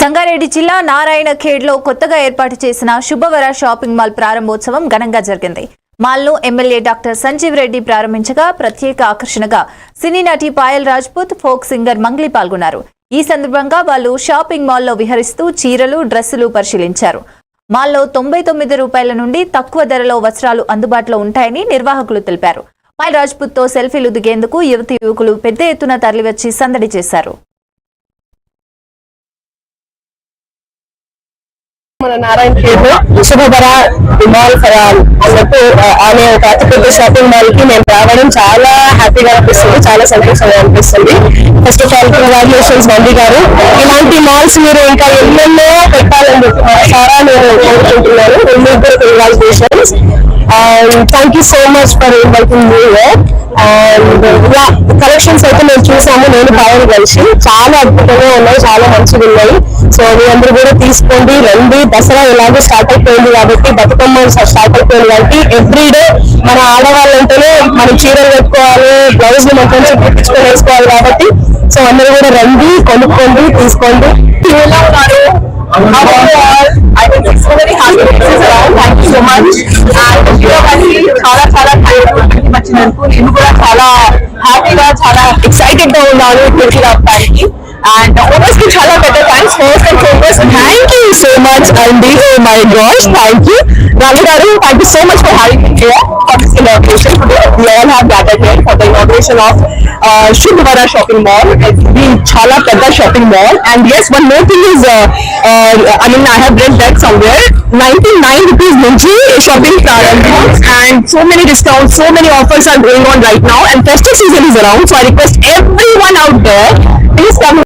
సంగారెడ్డి జిల్లా నారాయణ ఖేడ్లో కొత్తగా ఏర్పాటు చేసిన శుభవర షాపింగ్ మాల్ ప్రారంభోత్సవం ఘనంగా జరిగింది. మాల్ను ఎమ్మెల్యే డాక్టర్ సంజీవ్ రెడ్డి ప్రారంభించగా ప్రత్యేక ఆకర్షణగా సినీ నటి పాయల్ రాజ్పూత్ ఫోక్ సింగర్ మంగ్లీ పాల్గొన్నారు. ఈ సందర్భంగా వాళ్ళు షాపింగ్ మాల్లో విహరిస్తూ చీరలు డ్రెస్సులు పరిశీలించారు. మాల్లో తొంభై తొమ్మిది రూపాయల నుండి తక్కువ ధరలో వస్త్రాలు అందుబాటులో ఉంటాయని నిర్వాహకులు తెలిపారు. పాయల్ రాజ్పూత్తో సెల్ఫీలు దిగేందుకు యువతి యువకులు పెద్ద ఎత్తున తరలివచ్చి సందడి చేశారు. మన నారాయణ ఖేడ్లో శుభబర మాల్ ఫర్ ఆల్ అన్నట్టు ఆమె అనే ఒక అతిపెద్ద షాపింగ్ మాల్కి నేను రావడం చాలా హ్యాపీగా అనిపిస్తుంది. చాలా సంతోషంగా అనిపిస్తుంది. ఫస్ట్ ఆఫ్ ఆల్ కంగ్రాచులేషన్స్ బండి గారు. ఇలాంటి మాల్స్ మీరు ఇంకా ఎన్నెన్నో పెట్టాలని సారా చాలా నేను కోరుకుంటున్నాను. మీకు కూడా congratulations thank you so much for inviting me and your collections అయితే మేము చూసాము నేను పాయలు కలిసి చాలా అద్భుతంగా ఉన్నాయి చాలా మంచిగా ఉన్నాయి సో మీ అందరూ కూడా తీసుకోండి రండి దసరా ఇలాగే స్టార్ట్ అయిపోయింది కాబట్టి బతుకమ్మ స్టార్ట్ అయిపోయింది కాబట్టి ఎవ్రీడే మన ఆడవాళ్ళంటేనే మనం చీరలు పెట్టుకోవాలి బ్లౌజ్ని మొత్తం కుట్టించుకొని వేసుకోవాలి కాబట్టి సో అందరూ కూడా రండి కొనుక్కోండి తీసుకోండి ఎలా ఉన్నారు I think it's so very happy to see around. Thank you so much. Thank వచ్చినందుకు నేను కూడా చాలా హ్యాపీగా చాలా ఎక్సైటెడ్గా ఉన్నాను ఇక్కడికి రావడానికి అండ్ ఓనర్స్కి చాలా పెద్ద thanks first and foremost thank you so much అండి ఓ my gosh thank you Rani garu thank you so much for having me here inauguration. We all have gathered here for the inauguration of uh, Shopping Mall. It's the Chala Pedda Shopping Mall. And yes, one more thing is, uh, uh, I mean, I have read that somewhere. 99 rupees Minji shopping price and so many discounts, so many offers are going on right now and festive season is around. So I request everyone out there, please come